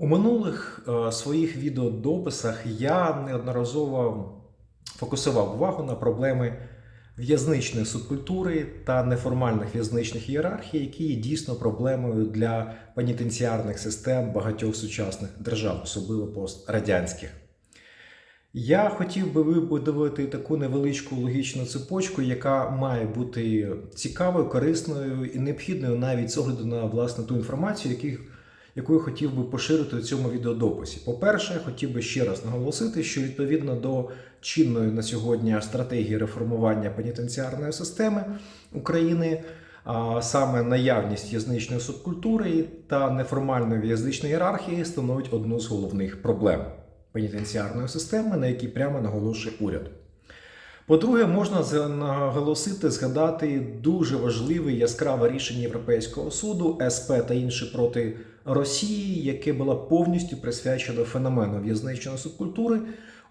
У минулих е, своїх відеодописах я неодноразово фокусував увагу на проблеми в'язничної субкультури та неформальних в'язничних ієрархій, які є дійсно проблемою для пенітенціарних систем багатьох сучасних держав, особливо пострадянських. Я хотів би вибудувати таку невеличку логічну цепочку, яка має бути цікавою, корисною і необхідною навіть з огляду на власне ту інформацію, яких, яку я хотів би поширити у цьому відеодописі. По-перше, хотів би ще раз наголосити, що відповідно до чинної на сьогодні стратегії реформування пенітенціарної системи України. А саме наявність в'язничної субкультури та неформальної в'язничної ієрархії становить одну з головних проблем пенітенціарної системи, на якій прямо наголошує уряд. По-друге, можна наголосити, згадати дуже важливе яскраве рішення Європейського суду СП та інші проти Росії, яке було повністю присвячено феномену в'язничної субкультури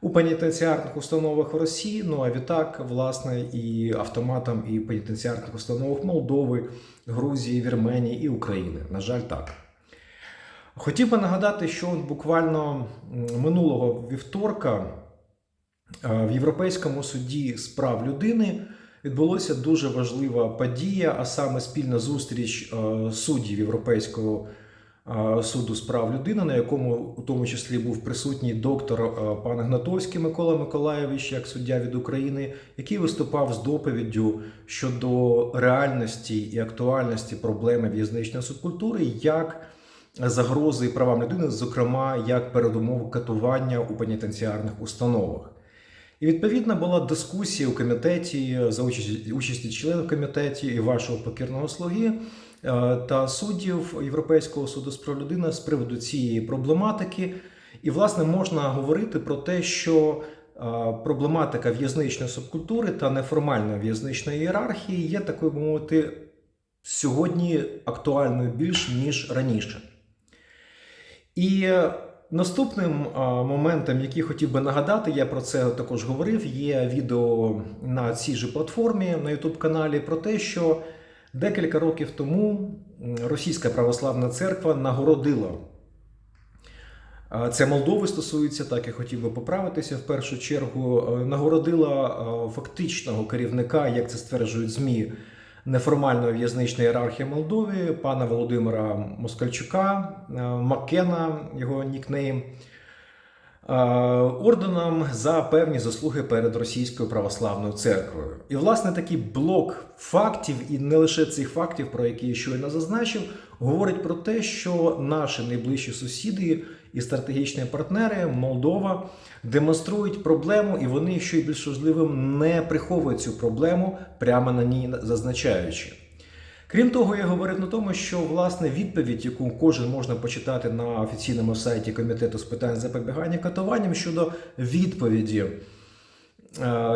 у пенітенціарних установах Росії. Ну а відтак, власне, і автоматам і пенітенціарних установах Молдови, Грузії, Вірменії і України. На жаль, так. Хотів би нагадати, що буквально минулого вівторка е, в Європейському суді з прав людини відбулася дуже важлива подія, а саме спільна зустріч е, суддів Європейського суду з прав людини, на якому у тому числі був присутній доктор е, пан Гнатовський Микола Миколаєвич, як суддя від України, який виступав з доповіддю щодо реальності і актуальності проблеми в'язничної субкультури, як загрози правам людини, зокрема як передумов катування у пенітенціарних установах. І відповідно була дискусія у комітеті за участі, участі членів комітеті і вашого покірного слуги е, та суддів Європейського суду з прав людини з приводу цієї проблематики. І, власне, можна говорити про те, що е, проблематика в'язничної субкультури та неформальної в'язничної ієрархії є такою мовити сьогодні актуальною більш ніж раніше. І наступним моментом, який хотів би нагадати, я про це також говорив. Є відео на цій же платформі на youtube каналі про те, що декілька років тому Російська православна церква нагородила. Це Молдови стосується, так я хотів би поправитися в першу чергу. е, Нагородила фактичного керівника, як це стверджують ЗМІ, неформальної в'язничної ієрархії Молдови, пана Володимира Москальчука, е, Маккена, його нікнейм, е, орденом за певні заслуги перед Російською православною церквою. І, власне, такий блок фактів, і не лише цих фактів, про які я щойно зазначив, говорить про те, що наші найближчі сусіди і стратегічні партнери Молдова демонструють проблему, і вони, що й більш важливим, не приховують цю проблему, прямо на ній зазначаючи. Крім того, я говорив на тому, що власне відповідь, яку кожен можна почитати на офіційному сайті Комітету з питань запобігання катуванням щодо відповіді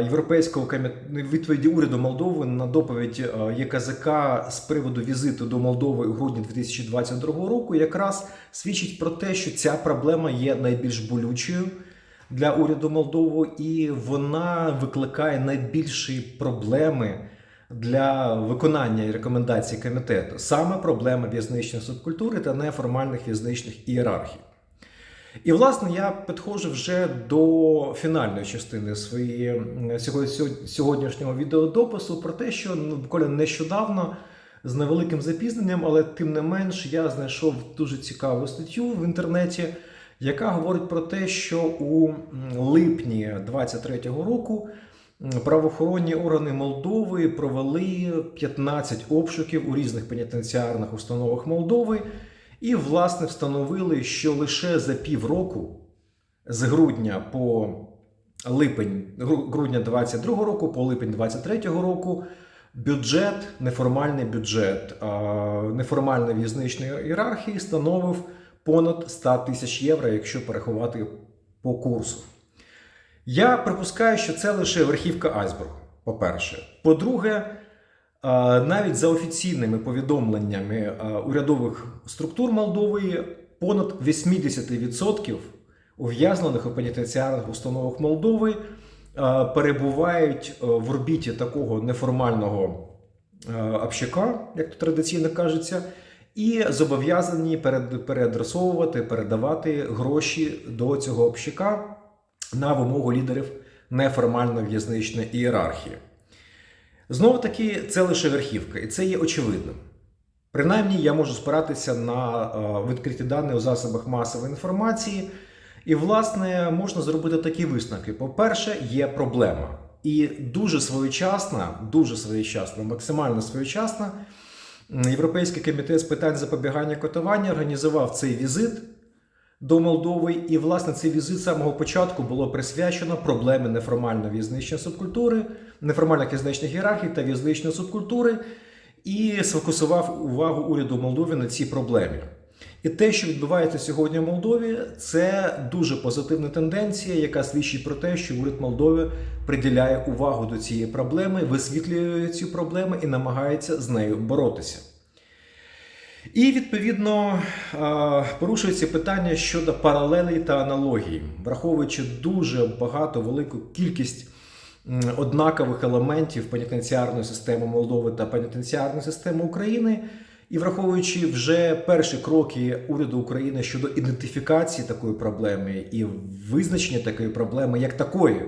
Європейського комітету відповіді уряду Молдови на доповідь е, ЄКЗК з приводу візиту до Молдови у грудні 2022 року, якраз свідчить про те, що ця проблема є найбільш болючою для уряду Молдови, і вона викликає найбільші проблеми для виконання рекомендацій комітету, саме проблеми в'язничної субкультури та неформальних в'язничних ієрархій. І, власне, я підходжу вже до фінальної частини своєї сьо- сьогоднішнього відеодопису про те, що ну, буквально нещодавно з невеликим запізненням, але тим не менш я знайшов дуже цікаву статтю в інтернеті, яка говорить про те, що у липні 23-го року правоохоронні органи Молдови провели 15 обшуків у різних пенітенціарних установах Молдови. І, власне, встановили, що лише за півроку, з грудня по липень, грудня 22 року, по липень 23 року, бюджет, неформальний бюджет неформальної в'язничної ієрархії становив понад 100 тисяч євро, якщо порахувати по курсу. Я припускаю, що це лише верхівка айсбергу, по-перше. По-друге, навіть за офіційними повідомленнями урядових структур Молдови, понад 80% ув'язнених у пенітенціарних установах Молдови перебувають в орбіті такого неформального общака, як то традиційно кажеться, і зобов'язані переадресовувати, передавати гроші до цього общака на вимогу лідерів неформальної в'язничної ієрархії. Знову таки, це лише верхівка, і це є очевидним. Принаймні, я можу спиратися на е, відкриті дані у засобах масової інформації, і, власне, можна зробити такі висновки. По-перше, є проблема. І дуже своєчасна, дуже своєчасна, максимально своєчасна, Європейський комітет з питань запобігання катування організував цей візит до Молдови. І, власне, цей візит з самого початку було присвячено проблемі неформальної в'язничної субкультури, неформальних в'язничних ієрархій та в'язничної субкультури, і сфокусував увагу уряду Молдови на цій проблемі. І те, що відбувається сьогодні в Молдові, це дуже позитивна тенденція, яка свідчить про те, що уряд Молдови приділяє увагу до цієї проблеми, висвітлює цю проблему і намагається з нею боротися. І відповідно порушується питання щодо паралелей та аналогій, враховуючи дуже багато велику кількість однакових елементів пенітенціарної системи Молдови та пенітенціарної системи України, і враховуючи вже перші кроки уряду України щодо ідентифікації такої проблеми і визначення такої проблеми як такої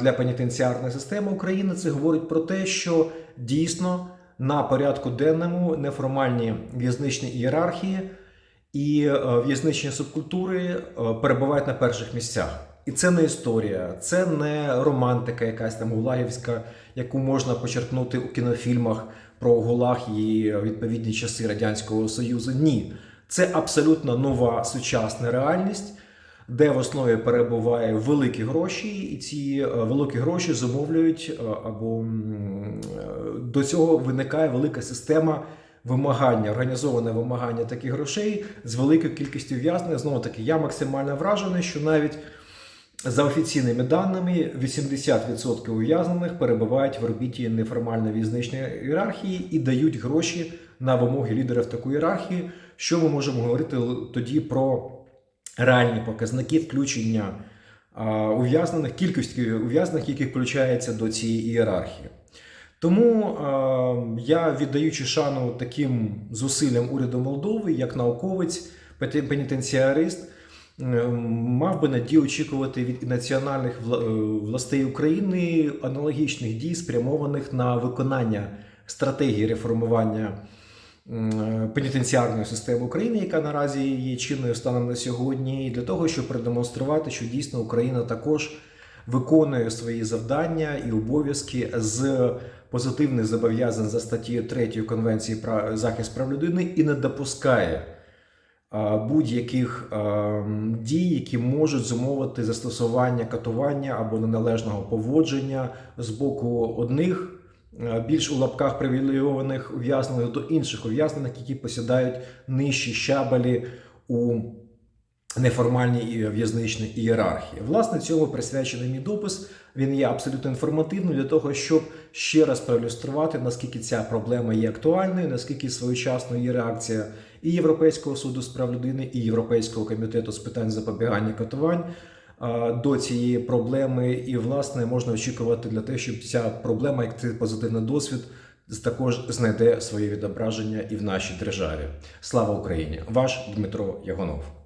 для пенітенціарної системи України, це говорить про те, що дійсно на порядку денному неформальні в'язничні ієрархії і е, в'язничні субкультури е, перебувають на перших місцях. І це не історія, це не романтика, якась там гулагівська, яку можна почерпнути у кінофільмах про гулаг і відповідні часи Радянського Союзу. Ні, це абсолютно нова сучасна реальність, де в основі перебуває великі гроші, і ці е, великі гроші зумовлюють е, або е, до цього виникає велика система вимагання, організоване вимагання таких грошей з великою кількістю в'язнень. Знову таки, я максимально вражений, що навіть за офіційними даними 80% ув'язнених перебувають в орбіті неформальної в'язничної ієрархії і дають гроші на вимоги лідерів такої ієрархії. Що ми можемо говорити тоді про реальні показники включення ув'язнених, кількості ув'язнених, які включаються до цієї ієрархії. Тому я, віддаючи шану таким зусиллям уряду Молдови, як науковець, пенітенціарист, мав би надію очікувати від національних е, властей України аналогічних дій, спрямованих на виконання стратегії реформування пенітенціарної системи України, яка наразі є чинною станом на сьогодні, і для того, щоб продемонструвати, що дійсно Україна також виконує свої завдання і обов'язки з позитивних зобов'язань за статтєю 3 Конвенції про захист прав людини і не допускає будь-яких а, дій, які можуть зумовити застосування катування або неналежного поводження з боку одних більш у лапках привілейованих ув'язнених до інших ув'язнених, які посідають нижчі щабелі у неформальній в'язничній ієрархії. Власне, цьому присвячений мій допис. Він є абсолютно інформативним для того, щоб ще раз проілюструвати, наскільки ця проблема є актуальною, наскільки своєчасно є реакція і Європейського суду з прав людини, і Європейського комітету з питань запобігання катувань до цієї проблеми. І, власне, можна очікувати для того, щоб ця проблема, як цей позитивний досвід, також знайде своє відображення і в нашій державі. Слава Україні! Ваш Дмитро Ягонов.